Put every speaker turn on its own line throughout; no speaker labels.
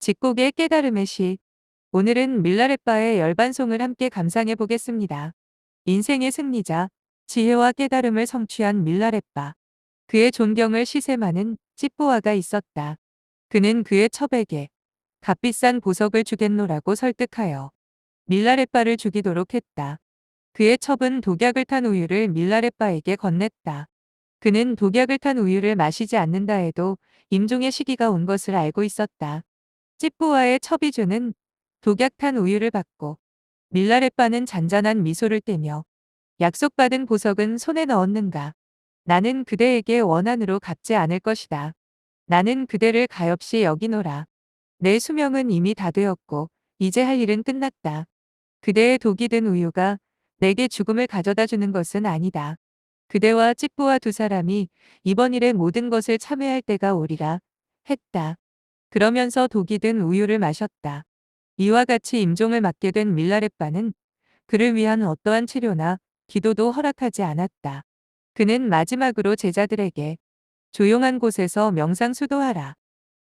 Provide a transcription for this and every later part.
직곡의 깨달음의 시. 오늘은 밀라레빠의 열반송을 함께 감상해 보겠습니다. 인생의 승리자, 지혜와 깨달음을 성취한 밀라레빠. 그의 존경을 시샘하는 찌뽀아가 있었다. 그는 그의 첩에게 값비싼 보석을 주겠노라고 설득하여 밀라레빠를 죽이도록 했다. 그의 첩은 독약을 탄 우유를 밀라레빠에게 건넸다. 그는 독약을 탄 우유를 마시지 않는다 해도 임종의 시기가 온 것을 알고 있었다. 찌뿌와의 첩이 주는 독약탄 우유를 받고 밀라레빠는 잔잔한 미소를 떼며 약속받은 보석은 손에 넣었는가. 나는 그대에게 원한으로 갚지 않을 것이다. 나는 그대를 가엾이 여기노라. 내 수명은 이미 다 되었고 이제 할 일은 끝났다. 그대의 독이 든 우유가 내게 죽음을 가져다 주는 것은 아니다. 그대와 찌뿌와 두 사람이 이번 일의 모든 것을 참여할 때가 오리라 했다. 그러면서 독이 든 우유를 마셨다. 이와 같이 임종을 맞게 된 밀라레빠는 그를 위한 어떠한 치료나 기도도 허락하지 않았다. 그는 마지막으로 제자들에게 조용한 곳에서 명상 수도하라.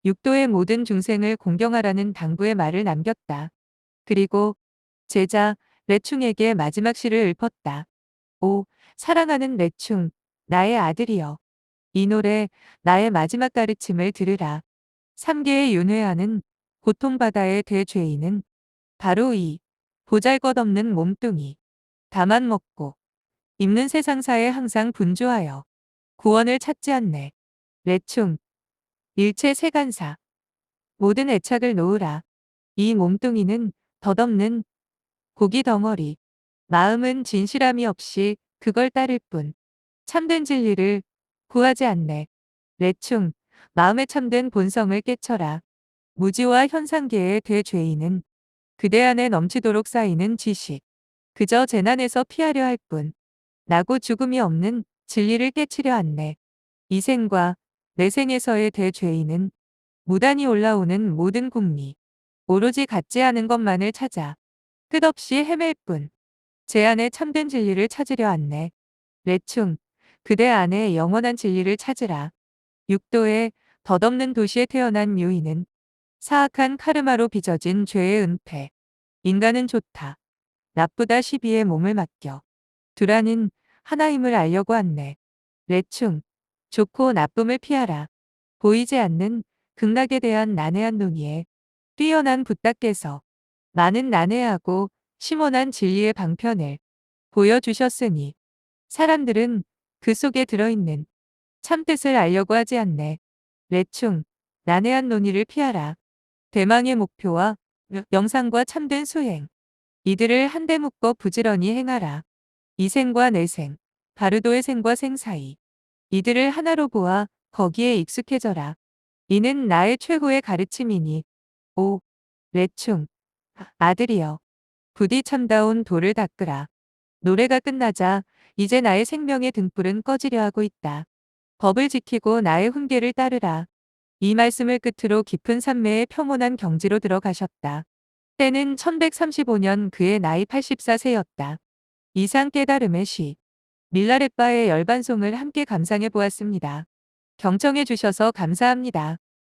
육도의 모든 중생을 공경하라는 당부의 말을 남겼다. 그리고 제자 레충에게 마지막 시를 읊었다. 오, 사랑하는 레충, 나의 아들이여. 이 노래, 나의 마지막 가르침을 들으라. 삼계의 윤회하는 고통바다의 대죄인은 바로 이 보잘것없는 몸뚱이. 다만 먹고 입는 세상사에 항상 분주하여 구원을 찾지 않네. 레충, 일체 세간사. 모든 애착을 놓으라. 이 몸뚱이는 덧없는 고기 덩어리. 마음은 진실함이 없이 그걸 따를 뿐. 참된 진리를 구하지 않네. 레충, 마음에 참된 본성을 깨쳐라. 무지와 현상계의 대죄인은 그대 안에 넘치도록 쌓이는 지식. 그저 재난에서 피하려 할 뿐. 나고 죽음이 없는 진리를 깨치려 않네. 이 생과 내 생에서의 대죄인은 무단히 올라오는 모든 궁리. 오로지 갖지 않은 것만을 찾아 끝없이 헤맬 뿐. 제 안에 참된 진리를 찾으려 않네. 레충, 그대 안에 영원한 진리를 찾으라. 육도에 덧없는 도시에 태어난 유인은 사악한 카르마로 빚어진 죄의 은폐. 인간은 좋다. 나쁘다 시비에 몸을 맡겨. 두라는 하나임을 알려고 왔네. 레충, 좋고 나쁨을 피하라. 보이지 않는 극락에 대한 난해한 논의에 뛰어난 붓닦께서 많은 난해하고 심원한 진리의 방편을 보여주셨으니 사람들은 그 속에 들어있는 참뜻을 알려고 하지 않네. 레충, 난해한 논의를 피하라. 대망의 목표와 영상과 참된 수행. 이들을 한데 묶어 부지런히 행하라. 이생과 내생, 바르도의 생과 생 사이. 이들을 하나로 보아 거기에 익숙해져라. 이는 나의 최고의 가르침이니. 오, 레충, 아들이여. 부디 참다운 돌을 닦으라. 노래가 끝나자 이제 나의 생명의 등불은 꺼지려 하고 있다. 법을 지키고 나의 훈계를 따르라. 이 말씀을 끝으로 깊은 산매의 평온한 경지로 들어가셨다. 때는 1135년 그의 나이 84세였다. 이상 깨달음의 시. 밀라레빠의 열반송을 함께 감상해 보았습니다. 경청해 주셔서 감사합니다.